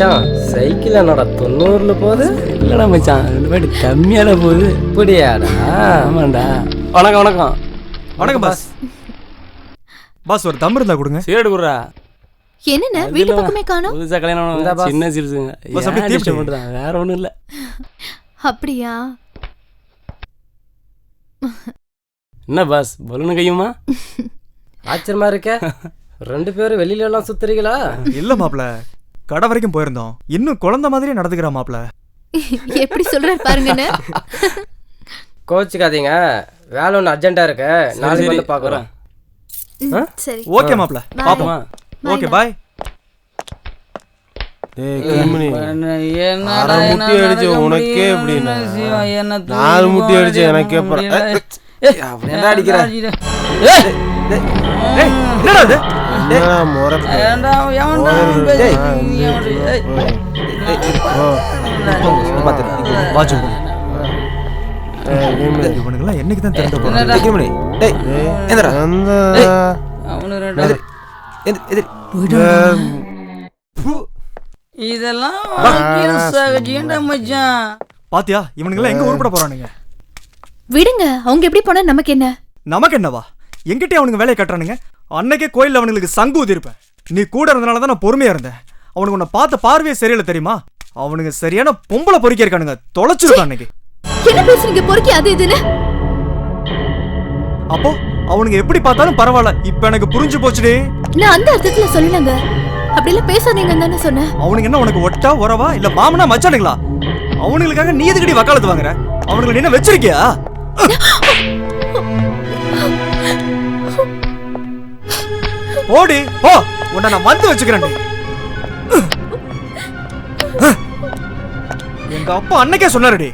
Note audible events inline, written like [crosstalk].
மச்சான் சைக்கிள் என்னோட தொண்ணூறுல போகுது? இல்லடா மச்சான் ரெண்டு பேட்டு கம்மியால போகுது. இப்படியாடா? ஆமாண்டா. வணக்கம் வணக்கம். வணக்கம் பாஸ். பாஸ் ஒரு தம் இருந்தா கொடுங்க. சீரடு குடுறா. என்னண்ணே வீட்டு பக்கமே காணோம். புதுசா கல்யாணம். சின்ன சிறுசுங்க. பாஸ், அப்படியே தீப்தி. பண்றாங்க? வேற ஒண்ணும் இல்ல. அப்படியா? என்ன பாஸ்? பலூனு கையுமா? [laughs] ஆச்சரியமா இருக்க. ரெண்டு பேரும் வெளியில எல்லாம் சுத்துறீங்களா? இல்ல மாப்ள கடை வரைக்கும் போயிருந்தோம். இன்னும் குழந்தை மாதிரியே நடந்துக்கிறா மாப்ள எப்படி சொல்றாரு பாருங்கண்ணே. கோச்சுக்காதீங்க வேலை ஒன்று அர்ஜென்ட்டா இருக்கு. நாளைக்கு வந்து பார்க்குறோம் சரி. ஓகே மாப்ள பாப்போம். Okay bye. உனக்கே நாலு முட்டி அடிச்சு எனக்கே முடியல. என்னைக்கு தான் திறந்து? டேய், அவனு ரெண்டு இதெல்லாம் சகஜம்டா மச்சான். பாத்தியா? இவனுங்கெல்லாம் எங்க உருப்பட போறானுங்க? விடுங்க அவங்க எப்படி போனா நமக்கு என்ன? நமக்கு என்னவா? எங்கிட்டே அவனுங்க வேலையை கட்டுறானுங்க. அன்னைக்கே கோயில்ல அவனுங்களுக்கு சங்கு ஊதிருப்பேன் நீ கூட இருந்தனால தான் நான் பொறுமையா இருந்தேன். அவனுக்கு உன்னை பார்த்த பார்வையே சரியில்லை தெரியுமா? அவனுங்க சரியான பொம்பளை பொறுக்கி இருக்கானுங்க. தொலைச்சிருக்கான் அன்னைக்கு. என்ன பேசுறீங்க? பொறுக்கி அது இதுன்னு. அப்போ அவனுங்க எப்படி பார்த்தாலும் பரவாயில்ல. இப்ப எனக்கு புரிஞ்சு போச்சுடே. நான் அந்த அர்த்தத்துல சொல்லலங்க. அப்படிலாம் பேசாதீங்கன்னு தானே சொன்னேன். அவனுங்க என்ன உனக்கு ஒட்டா உறவா இல்ல மாமனா மச்சானுங்களா? அவனுங்களுக்காக நீ எதுக்கடி வக்காலத்து வாங்குற? அவனுங்களை என்ன வச்சிருக்கியா? ஓடி போ. உன்னை நான் வந்து வச்சுக்கிறேன் எங்க அப்பா அன்னைக்கே சொன்னாருடி.